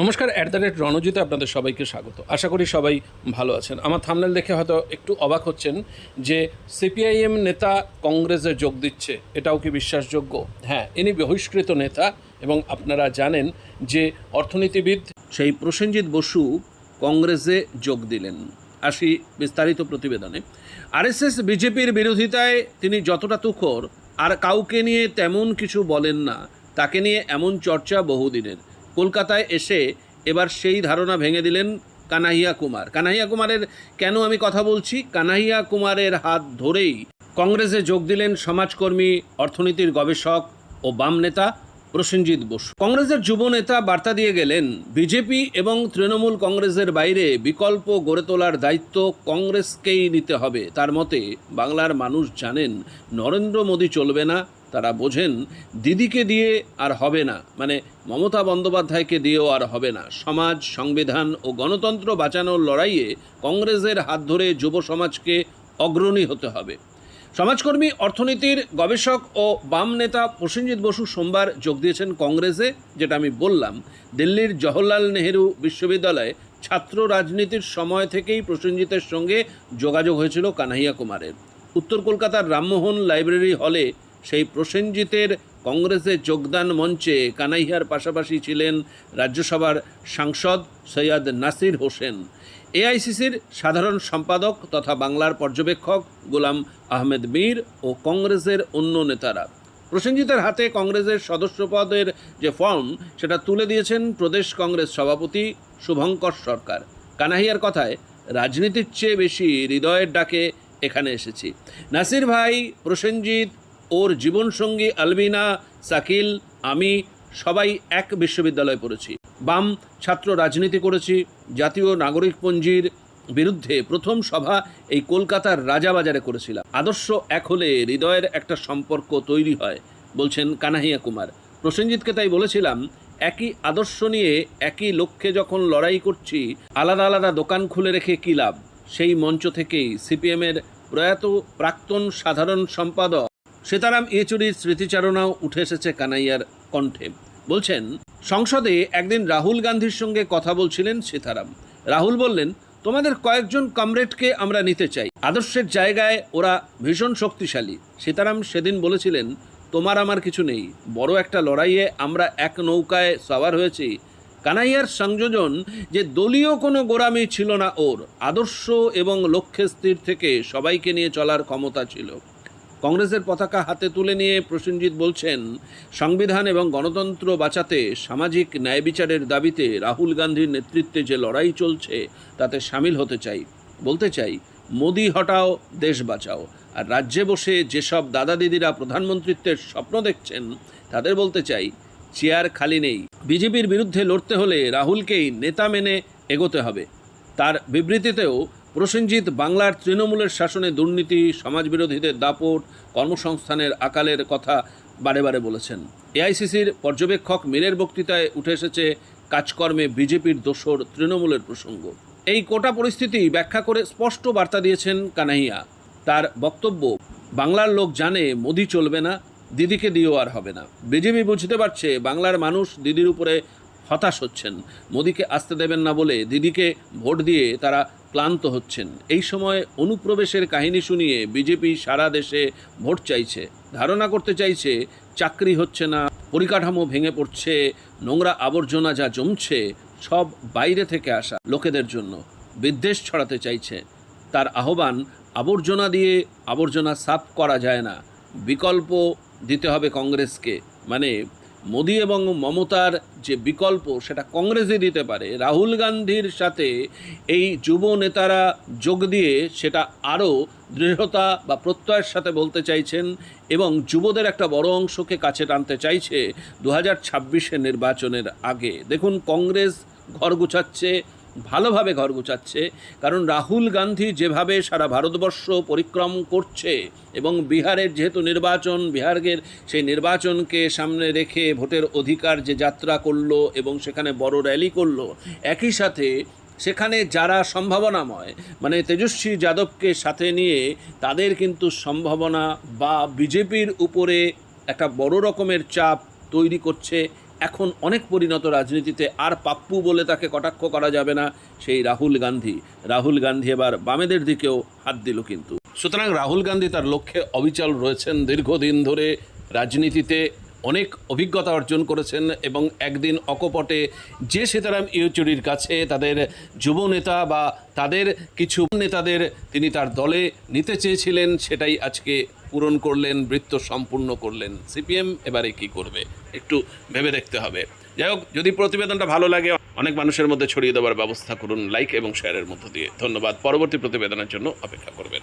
নমস্কার at the rate রণজিতে আপনাদের সবাইকে স্বাগত। আশা করি সবাই ভালো আছেন। আমার থামনেল দেখে হয়তো একটু অবাক হচ্ছেন যে সিপিআইএম নেতা কংগ্রেসে যোগ দিচ্ছে, এটাও কি বিশ্বাসযোগ্য? হ্যাঁ ইনি বহিষ্কৃত নেতা এবং আপনারা জানেন যে অর্থনীতিবিদ সেই প্রসেনজিৎ বসু কংগ্রেসে যোগ দিলেন। আসি বিস্তারিত প্রতিবেদনে। আরএসএস বিজেপির বিরোধিতায় তিনি যতটা তুখর, আর কাউকে নিয়ে তেমন কিছু বলেন না, তাকে নিয়ে এমন চর্চা বহুদিনের। কলকাতায় এসে এবার সেই ধারণা ভেঙে দিলেন কানাইয়া কুমার। কানাইয়া কুমারের কেন আমি কথা বলছি? কানাইয়া কুমারের হাত ধরেই কংগ্রেসে যোগ দিলেন সমাজকর্মী, অর্থনীতির গবেষক ও বাম নেতা প্রসেনজিৎ বসু। কংগ্রেসের যুব নেতা বার্তা দিয়ে গেলেন, বিজেপি এবং তৃণমূল কংগ্রেসের বাইরে বিকল্প গড়ে তোলার দায়িত্ব কংগ্রেসকেই নিতে হবে। তার মতে, বাংলার মানুষ জানেন, নরেন্দ্র মোদী চলবে না তারা বোঝেন, দিদিকে দিয়ে আর হবে না। মানে মমতা বন্দ্যোপাধ্যায়কে দিয়েও আর হবে না। সমাজ, সংবিধান ও গণতন্ত্র বাঁচানোর লড়াইয়ে কংগ্রেসের হাত ধরে যুব সমাজকে অগ্রণী হতে হবে। সমাজকর্মী, অর্থনীতির গবেষক ও বাম নেতা প্রসেনজিৎ বসু সোমবার যোগ দিয়েছেন কংগ্রেসে, যেটা আমি বললাম, দিল্লির জওহরলাল নেহেরু বিশ্ববিদ্যালয়ে ছাত্র রাজনীতির সময় থেকেই প্রসেনজিতের সঙ্গে যোগাযোগ হয়েছিল কানাইয়া কুমারের। উত্তর কলকাতার রামমোহন লাইব্রেরি হলে সেই প্রসেনজিতের কংগ্রেসে যোগদান মঞ্চে কানাইয়ার পাশাপাশি ছিলেন রাজ্যসভার সাংসদ সৈয়দ নাসির হোসেন। এআইসিসির সাধারণ সম্পাদক তথা বাংলার পর্যবেক্ষক গোলাম আহমেদ মীর ও কংগ্রেসের অন্য নেতারা। প্রসেনজিতের হাতে কংগ্রেসের সদস্যপদের যে ফর্ম, সেটা তুলে দিয়েছেন প্রদেশ কংগ্রেস সভাপতি শুভঙ্কর সরকার। কানাহিয়ার কথায়, রাজনীতির চেয়ে বেশি হৃদয়ের ডাকে এখানে এসেছি। নাসির ভাই, প্রসেনজিৎ ওর জীবনসঙ্গী আলবিনা, সাকিল, আমি সবাই এক বিশ্ববিদ্যালয়ে পড়েছি। বাম ছাত্র রাজনীতি করেছি, জাতীয় নাগরিকপঞ্জির বিরুদ্ধে প্রথম সভা এই কলকাতার রাজাবাজারে করেছিলাম। আদর্শ এক হলে হৃদয়ের একটা সম্পর্ক তৈরি হয়, বলছেন কানাহিয়া কুমার। প্রসেনজিৎকে তাই বলেছিলাম, একই আদর্শ নিয়ে একই লক্ষ্যে যখন লড়াই করছি, আলাদা আলাদা দোকান খুলে রেখে কী লাভ? সেই মঞ্চ থেকেই সিপিএমের প্রয়াত প্রাক্তন সাধারণ সম্পাদক সীতারাম ইয়েচুরির স্মৃতিচারণাও উঠে এসেছে কানাইয়ার কণ্ঠে। বলছেন, সংসদে একদিন রাহুল গান্ধীর সঙ্গে কথা বলছিলেন সীতারাম। রাহুল বললেন, তোমাদের কয়েকজন কমরেডকে আমরা নিতে চাই। আদর্শের জায়গায় ওরা ভীষণ শক্তিশালী। সীতারাম সেদিন বলেছিলেন, তোমার আমার কিছু নেই। বড় একটা লড়াইয়ে আমরা এক নৌকায় সওয়ার হয়েছি। কানাইয়ার সংযোজন যে দলীয় কোনো গোড়ামি ছিল না ওর। আদর্শ এবং লক্ষ্যে স্থির থেকে সবাইকে নিয়ে চলার ক্ষমতা ছিল। কংগ্রেসের পতাকা হাতে তুলে নিয়ে প্রসেনজিৎ বলছেন, সংবিধান এবং গণতন্ত্র বাঁচাতে সামাজিক ন্যায় বিচারের দাবিতে রাহুল গান্ধীর নেতৃত্বে যে লড়াই চলছে, তাতে সামিল হতে চাই। বলতে চাই, মোদি হটাও, দেশ বাঁচাও। আর রাজ্যে বসে যেসব দাদা দিদিরা প্রধানমন্ত্রিত্বের স্বপ্ন দেখছেন, তাদের বলতে চাই, চেয়ার খালি নেই। বিজেপির বিরুদ্ধে লড়তে হলে রাহুলকেই নেতা মেনে এগোতে হবে। তার বিবৃতিতেও প্রসেনজিৎ, বাংলার তৃণমূলের শাসনে দুর্নীতি, সমাজবিরোধীদের দাপট, কর্মসংস্থানের আকালের কথা বারে বারে বলেছেন। এআইসিসির পর্যবেক্ষক মীরের বক্তৃতায় উঠে এসেছে, কাজকর্মে বিজেপির দোসর তৃণমূলের প্রসঙ্গ। এই কোটা পরিস্থিতি ব্যাখ্যা করে স্পষ্ট বার্তা দিয়েছেন কানাইয়া। তার বক্তব্য, বাংলার লোক জানে মোদি চলবে না, দিদিকে দিয়েও আর হবে না। বিজেপি বুঝতে পারছে, বাংলার মানুষ দিদির উপরে হতাশ হচ্ছেন। মোদিকে আসতে দেবেন না বলে দিদিকে ভোট দিয়ে তারা ক্লান্ত হচ্ছেন। এই সময় অনুপ্রবেশের কাহিনী শুনিয়ে বিজেপি সারা দেশে ভোট চাইছে। ধারণা করতে চাইছে, চাকরি হচ্ছে না, পরিকাঠামো ভেঙে পড়ছে, নোংরা আবর্জনা যা জমছে, সব বাইরে থেকে আসা লোকেদের জন্য বিদ্বেষ ছড়াতে চাইছে। তার আহ্বান, আবর্জনা দিয়ে আবর্জনা সাফ করা যায় না, বিকল্প দিতে হবে কংগ্রেসকে। মানে মোদি এবং মমতার যে বিকল্প সেটা কংগ্রেসই দিতে পারে, রাহুল গান্ধীর সাথে এই যুব নেতারা যোগ দিয়ে সেটা আরও দৃঢ়তা বা প্রত্যয়ের সাথে বলতে চাইছেন এবং যুবদের একটা বড় অংশকে কাছে টানতে চাইছে দু হাজার নির্বাচনের আগে। দেখুন, কংগ্রেস ঘর গুছাচ্ছে ভালোভাবে ঘর গুছাচ্ছে, কারণ রাহুল গান্ধী যেভাবে সারা ভারতবর্ষ পরিক্রম করছে এবং বিহারের যেহেতু নির্বাচন বিহারের সেই নির্বাচনকে সামনে রেখে ভোটের অধিকার যে যাত্রা করল এবং সেখানে বড় র্যালি করল, একই সাথে সেখানে যারা সম্ভাবনাময় মানে তেজস্বী যাদবকে সাথে নিয়ে তাদের কিন্তু সম্ভাবনা বা বিজেপির উপরে একটা বড় রকমের চাপ তৈরি করছে এখন অনেক পরিণত রাজনীতিতে আর পাপ্পু বলে তাকে কটাক্ষ করা যাবে না, সেই রাহুল গান্ধী। রাহুল গান্ধী এবার বামেদের দিকেও হাত দিল কিন্তু। সুতরাং রাহুল গান্ধী তার লক্ষ্যে অবিচল রয়েছেন দীর্ঘদিন ধরে। রাজনীতিতে অনেক অভিজ্ঞতা অর্জন করেছেন এবং একদিন অকপটে যে সীতারাম ইয়েচুরির কাছে তাদের যুব নেতা বা তাদের কিছু নেতাদের তিনি তার দলে নিতে চেয়েছিলেন, সেটাই আজকে পূরণ করলেন, বৃত্ত সম্পূর্ণ করলেন। সিপিএম এবারে কি করবে? একটু ভেবে দেখতে হবে। যাই হোক, যদি প্রতিবেদনটা ভালো লাগে, অনেক মানুষের মধ্যে ছড়িয়ে দেওয়ার ব্যবস্থা করুন, লাইক এবং শেয়ারের মধ্য দিয়ে। ধন্যবাদ। পরবর্তী প্রতিবেদনের জন্য অপেক্ষা করবেন।